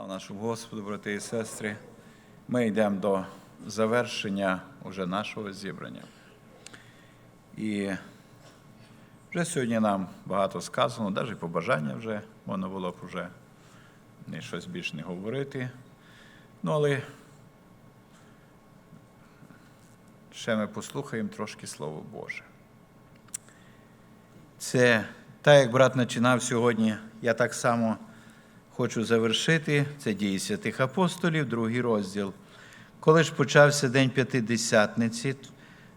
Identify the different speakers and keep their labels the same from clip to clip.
Speaker 1: Слава нашому Господу, брати і сестри. Ми йдемо до завершення уже нашого зібрання. І вже сьогодні нам багато сказано, навіть побажання вже можна було б вже не щось більше не говорити. Ну, але ще ми послухаємо трошки Слово Боже. Це так, як брат починав сьогодні, я так само хочу завершити. Це дії святих апостолів, другий розділ. Коли ж почався день п'ятидесятниці,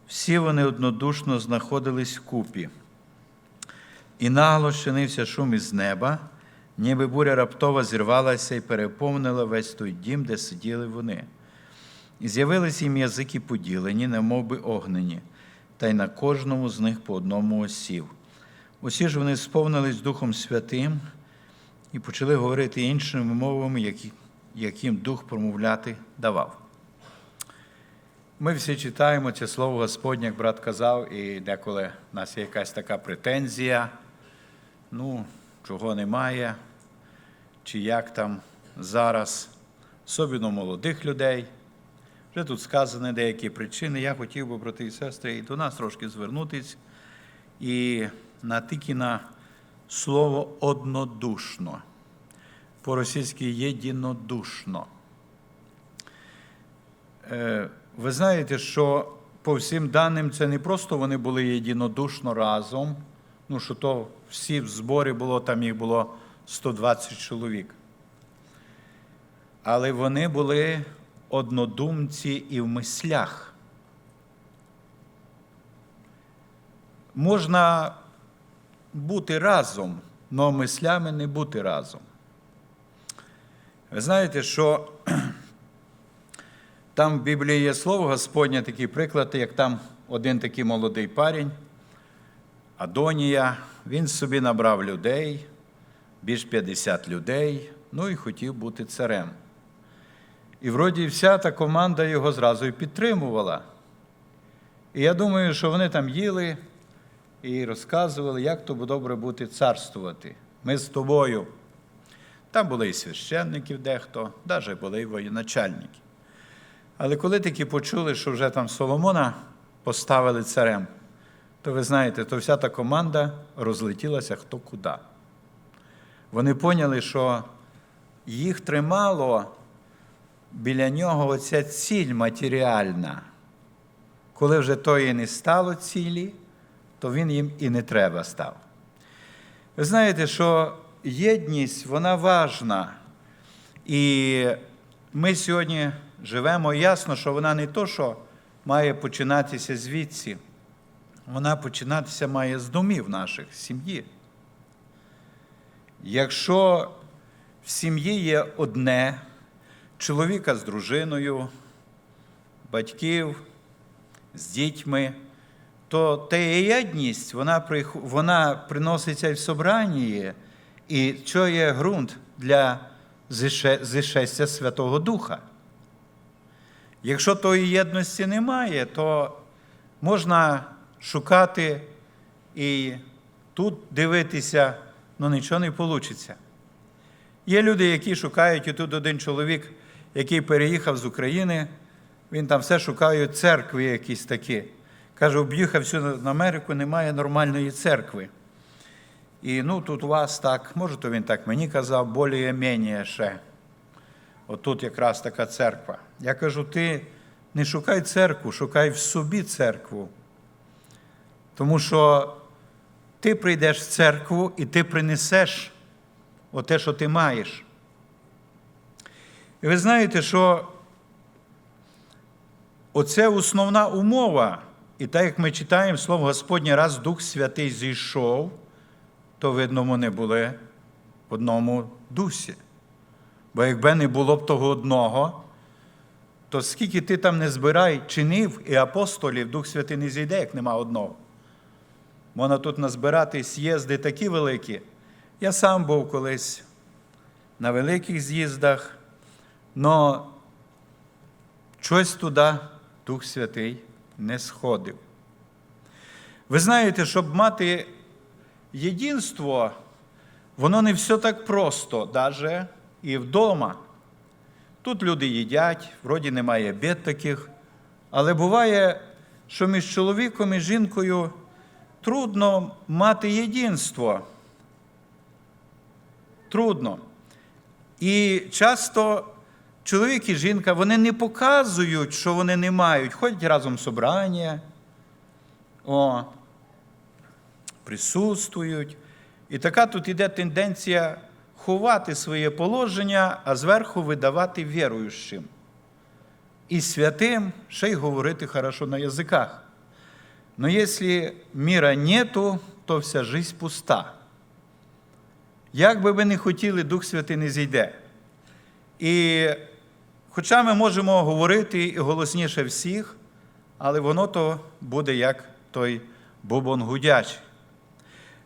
Speaker 1: всі вони однодушно знаходились вкупі. І нагло щинився шум із неба, ніби буря раптово зірвалася і переповнила весь той дім, де сиділи вони. І з'явились їм язики поділені, немов би огнені, та й на кожному з них по одному осів. Усі ж вони сповнились Духом Святим і почали говорити іншими мовами, які, яким Дух промовляти давав. Ми всі читаємо це слово Господнє, як брат казав, і деколи в нас є якась така претензія, ну, чого немає, чи як там зараз, особливо молодих людей. Вже тут сказані деякі причини. Я хотів би, брати і сестри, і до нас трошки звернутися і на тільки на слово однодушно. По-російськи єдинодушно. Е, Ви знаєте, що по всім даним це не просто вони були єдинодушно разом, ну що то всі в зборі було, там їх було 120 чоловік. Але вони були однодумці і в мислях. Можна бути разом, але мислями не бути разом. Ви знаєте, що там в Біблії є слово Господнє, такий приклад, як там один такий молодий парень, Адонія, він собі набрав людей, більш 50 людей, ну і хотів бути царем. І вроді вся та команда його зразу і підтримувала. І я думаю, що вони там їли і розказували, як то добре бути царствувати. Ми з тобою. Там були і священників дехто, навіть були і воєначальники. Але коли таки почули, що вже там Соломона поставили царем, то ви знаєте, то вся та команда розлетілася хто куди. Вони поняли, що їх тримало біля нього оця ціль матеріальна. Коли вже тої не стало цілі, то він їм і не треба став. Ви знаєте, що єдність, вона важна. І ми сьогодні живемо ясно, що вона не то, що має починатися звідси, вона починатися має з домів наших, сім'ї. Якщо в сім'ї є одне, чоловіка з дружиною, батьків, з дітьми, то та єдність, вона, вона приноситься і в собранні, і що є ґрунт для зішестя Святого Духа. Якщо тої єдності немає, то можна шукати і тут дивитися, але нічого не вийде. Є люди, які шукають, і тут один чоловік, який переїхав з України, він там все шукає церкви якісь такі. Каже, об'їхав всю Америку, немає нормальної церкви. І ну, тут у вас так, може, то він так мені казав, більш-менш ще. Отут якраз така церква. Я кажу, ти не шукай церкву, шукай в собі церкву. Тому що ти прийдеш в церкву і ти принесеш оте, що ти маєш. І ви знаєте, що оце основна умова. І так як ми читаємо Слово Господнє, раз Дух Святий зійшов, то, видно, вони були в одному дусі. Бо якби не було б того одного, то скільки ти там не збирай чинів і апостолів, Дух Святий не зійде, як нема одного. Можна тут назбирати з'їзди такі великі. Я сам був колись на великих з'їздах, але щось туди Дух Святий не сходив. Ви знаєте, щоб мати єдинство, воно не все так просто, навіть і вдома. Тут люди їдять, вроді немає бід таких. Але буває, що між чоловіком і жінкою трудно мати єдинство. Трудно. І часто чоловік і жінка вони не показують, що вони не мають, ходять разом в собрання, о, присутствують. І така тут іде тенденція ховати своє положення, а зверху видавати віруючим. І святим ще й говорити хорошо на язиках. Но якщо міра нету, то вся жизнь пуста. Як би ви не хотіли, Дух Святий не зійде. І хоча ми можемо говорити і голосніше всіх, але воно то буде як той бубон гудячий.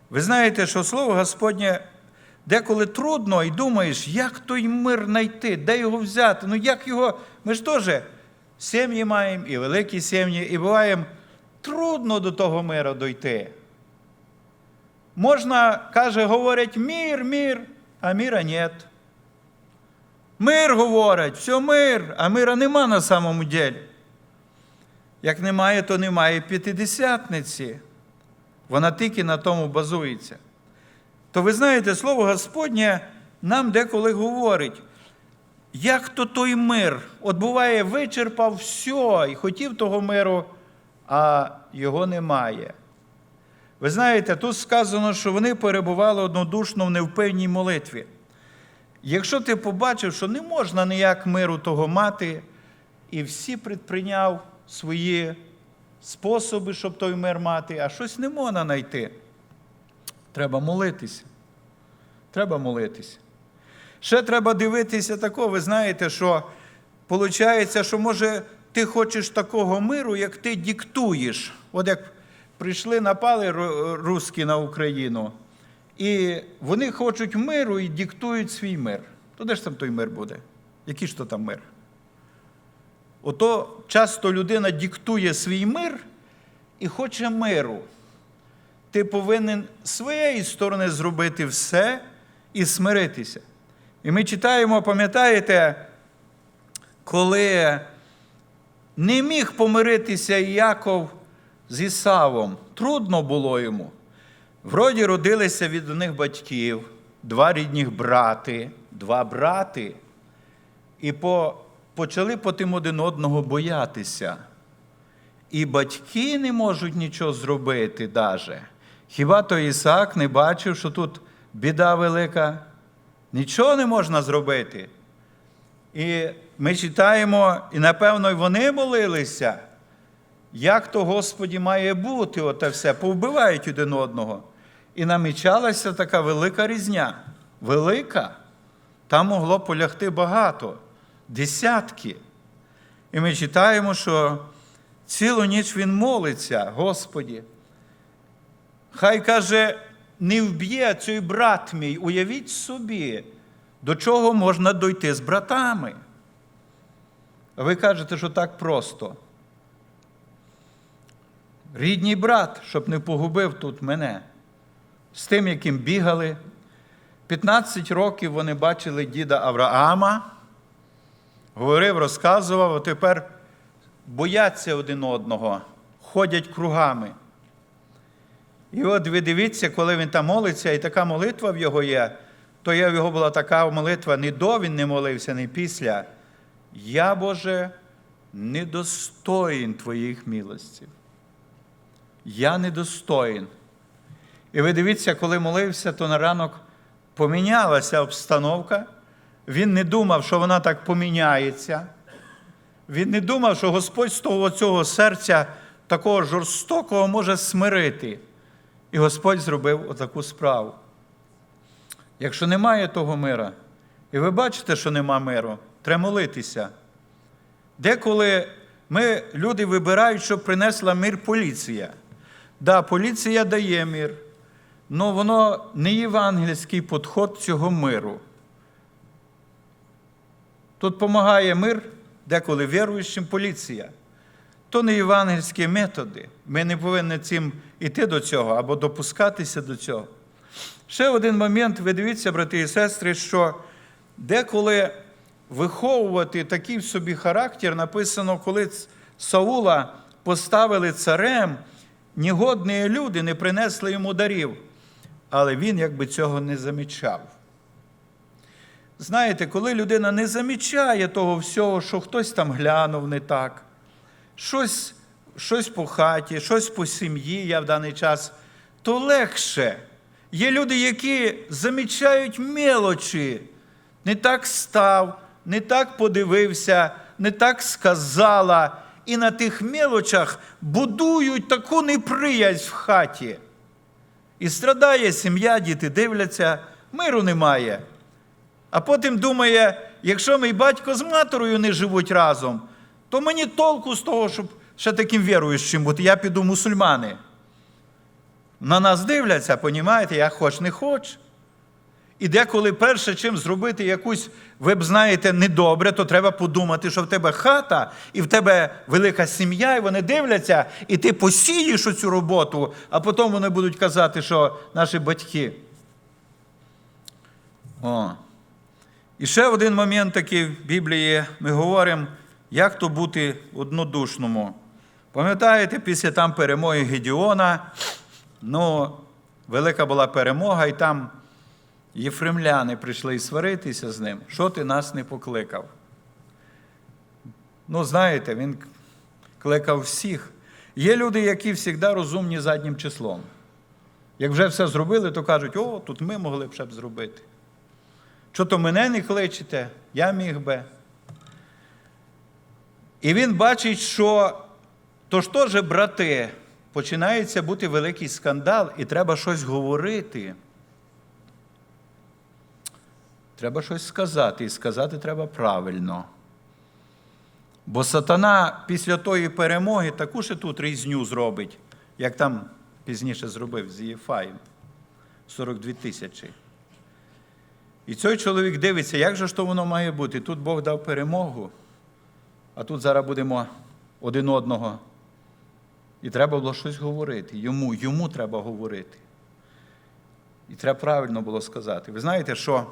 Speaker 1: Ви знаєте, що слово Господнє деколи трудно і думаєш, як той мир знайти, де його взяти. Ну як його. Ми ж теж сім'ї маємо і великі сім'ї, і буваємо трудно до того миру дойти. Можна, каже, говорять мир, мир, а мира нет. Мир говорять, все мир, а мира нема на самому ділі. Як немає, то немає п'ятидесятниці. Вона тільки на тому базується. То ви знаєте, слово Господнє нам деколи говорить, як то той мир, от буває, вичерпав все і хотів того миру, а його немає. Ви знаєте, тут сказано, що вони перебували однодушно в невпевній молитві. Якщо ти побачив, що не можна ніяк миру того мати, і всі предприйняв свої способи, щоб той мир мати, а щось не можна знайти. Треба молитися. Треба молитися. Ще треба дивитися такого, ви знаєте, що виходить, що може ти хочеш такого миру, як ти диктуєш. От як прийшли, напали русські на Україну, і вони хочуть миру і диктують свій мир. То де ж там той мир буде? Який ж то там мир? Ото часто людина диктує свій мир і хоче миру. Ти повинен з своєї сторони зробити все і смиритися. І ми читаємо, пам'ятаєте, коли не міг помиритися Яков з Ісавом, трудно було йому. Вроді родилися від них батьків, два рідних брати, два брати, і по, почали потім один одного боятися. І батьки не можуть нічого зробити даже. Хіба то Ісаак не бачив, що тут біда велика? Нічого не можна зробити. І ми читаємо, і напевно, вони молилися, як то Господі має бути, оте все, повбивають один одного. І намічалася така велика різня. Велика. Там могло полягти багато, десятки. І ми читаємо, що цілу ніч він молиться, Господі. Хай каже, не вб'є цей брат мій, уявіть собі, до чого можна дойти з братами. А ви кажете, що так просто. Рідній брат, щоб не погубив тут мене, з тим, яким бігали. 15 років вони бачили діда Авраама, говорив, розказував, а тепер бояться один одного, ходять кругами. І от ви дивіться, коли він там молиться, і така молитва в його є, то є в його була така молитва, не до він не молився, не після. Я, Боже, недостоїн Твоїх милостів. Я недостоїн. І ви дивіться, коли молився, то на ранок помінялася обстановка. Він не думав, що вона так поміняється. Він не думав, що Господь з того цього серця такого жорстокого може смирити. І Господь зробив отаку справу. Якщо немає того мира, і ви бачите, що нема миру, треба молитися. Деколи ми, люди вибирають, щоб принесла мир поліція. Да, поліція дає мир, але воно не євангельський підход цього миру. Тут допомагає мир, деколи віруючим поліція. То не євангельські методи. Ми не повинні цим іти до цього або допускатися до цього. Ще один момент, ви дивіться, брати і сестри, що деколи виховувати такий в собі характер, написано, коли Саула поставили царем, негодні люди не принесли йому дарів, але він якби цього не замічав. Знаєте, коли людина не замічає того всього, що хтось там глянув не так, щось, щось по хаті, щось по сім'ї я в даний час, то легше. Є люди, які замічають мелочі. Не так став, не так подивився, не так сказала. І на тих мелочах будують таку неприязнь в хаті. І страдає сім'я, діти дивляться, миру немає. А потім думає, якщо мій батько з матерою не живуть разом, то мені толку з того, щоб ще таким віруючим бути. Я піду мусульмани. На нас дивляться, понімаєте, я хоч не хоч. І деколи перше, чим зробити якусь, ви б знаєте, недобре, то треба подумати, що в тебе хата, і в тебе велика сім'я, і вони дивляться, і ти посієш оцю роботу, а потім вони будуть казати, що наші батьки. О. І ще один момент такий в Біблії ми говоримо, як то бути однодушному. Пам'ятаєте, після там перемоги Гедіона, ну, велика була перемога, і там єфремляни прийшли сваритися з ним. Що ти нас не покликав? Ну, знаєте, він кликав всіх. Є люди, які завжди розумні заднім числом. Як вже все зробили, то кажуть, о, тут ми могли б ще б зробити. Що то мене не кличете, я міг би. І він бачить, що то ж теж, брати, починається бути великий скандал, і треба щось говорити. Треба щось сказати, і сказати треба правильно. Бо сатана після тої перемоги таку ще тут різню зробить, як там пізніше зробив з Єфаєм. 42 тисячі. І цей чоловік дивиться, як же ж то воно має бути? Тут Бог дав перемогу, а тут зараз будемо один одного. І треба було щось говорити. Йому, йому треба говорити. І треба правильно було сказати. Ви знаєте, що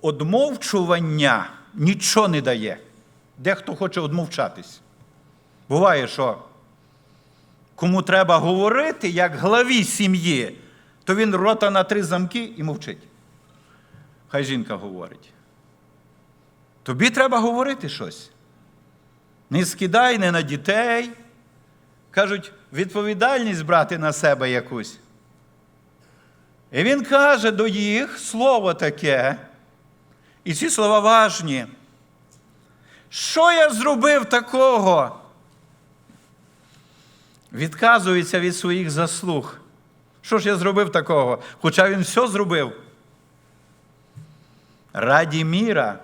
Speaker 1: одмовчування нічого не дає. Дехто хоче одмовчатись. Буває, що кому треба говорити, як главі сім'ї, то він рота на три замки і мовчить. Хай жінка говорить. Тобі треба говорити щось. Не скидай не на дітей. Кажуть, відповідальність брати на себе якусь. І він каже до їх слово таке. І ці слова важні. Що я зробив такого? Відказується від своїх заслуг. Що ж я зробив такого? Хоча він все зробив. Раді міра.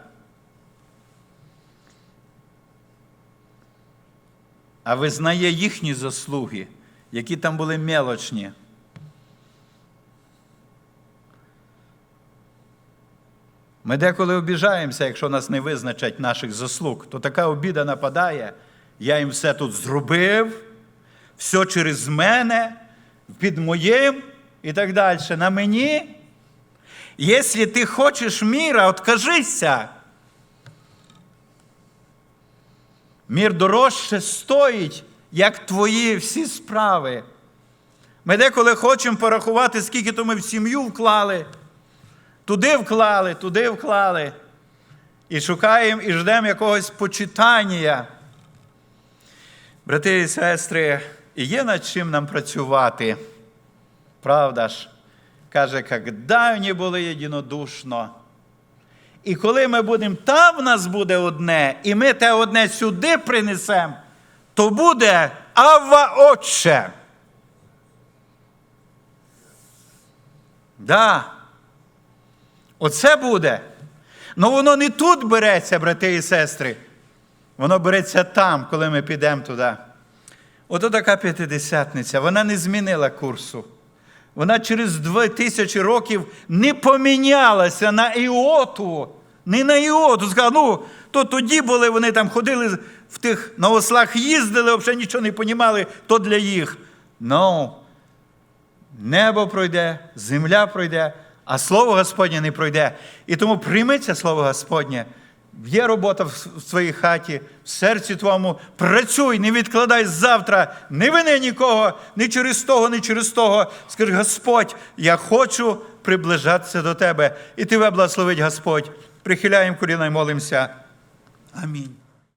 Speaker 1: А визнає їхні заслуги, які там були мелочні. Ми деколи обіжаємося, якщо нас не визначать наших заслуг, то така обіда нападає. Я їм все тут зробив, все через мене, під моїм і так далі. На мені. Якщо ти хочеш міра, откажися. Мір дорожче стоїть, як твої всі справи. Ми деколи хочемо порахувати, скільки то ми в сім'ю вклали. Туди вклали, туди вклали. І шукаємо і ждемо якогось почитання. Брати і сестри, і є над чим нам працювати. Правда ж? Каже, як давні були єдинодушно. І коли ми будемо, там в нас буде одне, і ми те одне сюди принесемо, то буде Авва Отче. Да. Оце буде. Ну воно не тут береться, брати і сестри. Воно береться там, коли ми підемо туди. Ото така п'ятидесятниця, вона не змінила курсу. Вона через два тисячі років не помінялася на іоту. Не на іоту. Сказала, ну, то тоді були, вони там ходили в тих на ослах їздили, взагалі нічого не понімали, то для їх. Ну, небо пройде, земля пройде, а слово Господнє не пройде. І тому прийметься слово Господнє. Є робота в своїй хаті, в серці твоєму. Працюй, не відкладай завтра, не вини нікого, ні через того, ні через того. Скажи, Господь, я хочу приближатися до тебе. І тебе благословить Господь. Прихиляємо коліна і молимося. Амінь.